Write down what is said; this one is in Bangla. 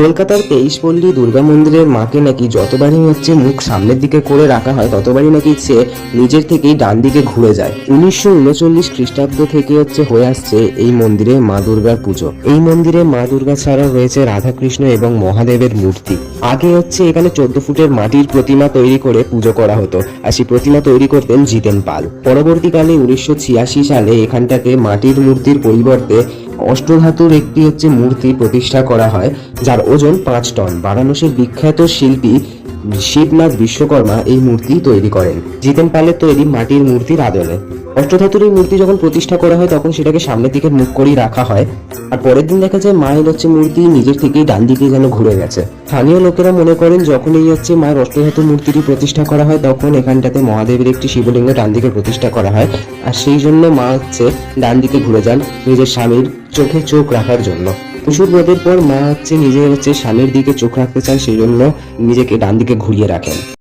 কলকাতার তেইশপল্লী দুর্গা মন্দিরের মাকে নাকি যতবারই হচ্ছে মুখ সামনের দিকে করে রাখা হয়, ততবারই নাকি সে নিজের থেকেই ডান দিকে ঘুরে যায়। উনিশশো উনচল্লিশ খ্রিস্টাব্দ থেকে হচ্ছে হয়ে আসছে এই মন্দিরে মা দুর্গার পুজো। এই মন্দিরে মা দুর্গা ছাড়া রয়েছে রাধাকৃষ্ণ এবং মহাদেবের মূর্তি। আগে হচ্ছে এখানে চোদ্দ ফুটের মাটির প্রতিমা তৈরি করে পুজো করা হতো আর সেই প্রতিমা তৈরি করতেন জিতেন পাল। পরবর্তীকালে উনিশশো ছিয়াশি সালে এখানটাতে মাটির মূর্তির পরিবর্তে অষ্টধাতুর একটি হচ্ছে মূর্তি প্রতিষ্ঠা করা হয়, যার ওজন পাঁচ টন। বারাণসীর বিখ্যাত শিল্পী শিবনাথ বিশ্বকর্মা এই মূর্তি তৈরি করেন। জিতেন পালের তৈরি মাটির মূর্তির আদলে। অষ্টধাতুর এই মূর্তি যখন প্রতিষ্ঠা করা হয়, তখন সেটাকে সামনের দিকে মুখ করেই রাখা হয়। আর পরের দিন দেখা যায়, মায়ের হচ্ছে মূর্তি, নিজের থেকেই ডান দিকে যেন ঘুরে গেছে। স্থানীয় লোকেরা মনে করেন যখন এই হচ্ছে মায়ের অষ্টধাতু মূর্তিটি প্রতিষ্ঠা করা হয়, তখন এখানটাতে মহাদেবের একটি শিবলিঙ্গ ডান দিকে প্রতিষ্ঠা করা হয়। আর সেই জন্য মা হচ্ছে ডান দিকে ঘুরে যান নিজের স্বামীর চোখে চোখ রাখার জন্য। পশুর বধের পর মা হচ্ছে নিজে হচ্ছে স্বামীর দিকে চোখ রাখতে চান, সেই জন্য নিজেকে ডান দিকে ঘুরিয়ে রাখেন।